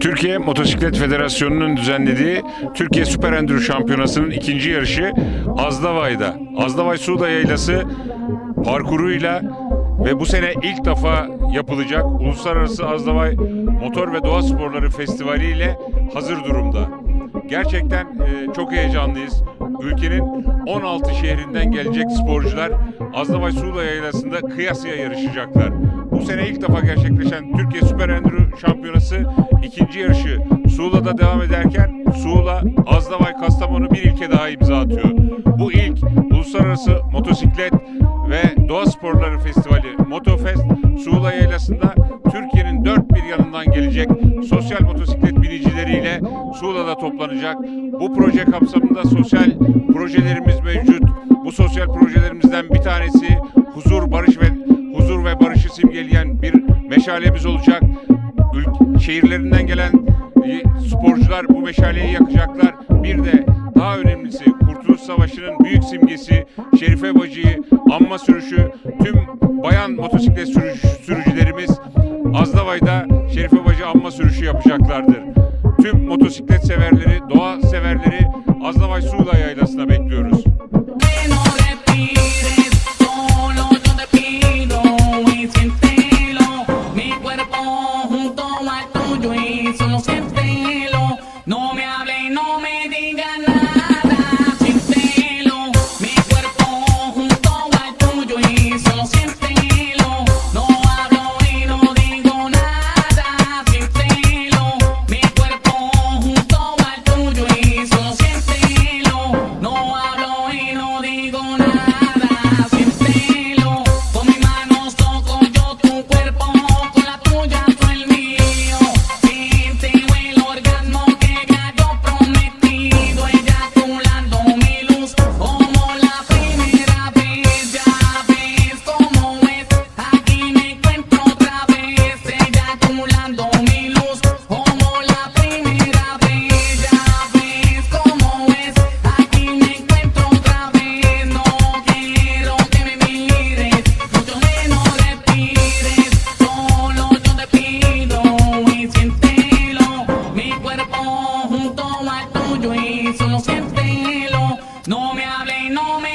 Türkiye Motosiklet Federasyonu'nun düzenlediği Türkiye Süper Enduro Şampiyonası'nın ikinci yarışı Azdavay'da. Azdavay Suda Yaylası parkuruyla ve bu sene ilk defa yapılacak Uluslararası Azdavay Motor ve Doğa Sporları Festivali ile hazır durumda. Gerçekten e, çok heyecanlıyız. Ülkenin 16 şehrinden gelecek sporcular Azdavay Suda Yaylası'nda kıyasıya yarışacaklar. Bu sene ilk defa gerçekleşen Türkiye Süper Enduro Şampiyonası ikinci yarışı Suğla'da devam ederken Suğla, Azdavay, Kastamonu bir ilke daha imza atıyor. Bu ilk Uluslararası Motosiklet ve Doğa Sporları Festivali Motofest Suğla Yaylası'nda Türkiye'nin dört bir yanından gelecek sosyal motosiklet Suğla'da toplanacak. Bu proje kapsamında sosyal projelerimiz mevcut. Bu sosyal projelerimizden bir tanesi huzur, barış ve huzur ve barışı simgeleyen bir meşalemiz olacak. Ül- şehirlerinden gelen e, sporcular bu meşaleyi yakacaklar. Bir de daha önemlisi Kurtuluş Savaşı'nın büyük simgesi Şerife Bacı'yı anma sürüşü tüm bayan motosiklet sürücülerimiz Azdavay'da Şerife Bacı anma sürüşü yapacaklardır. Tüm motosiklet severleri, doğa severleri Azdavay Suğla Yaylası'na bekliyoruz. No me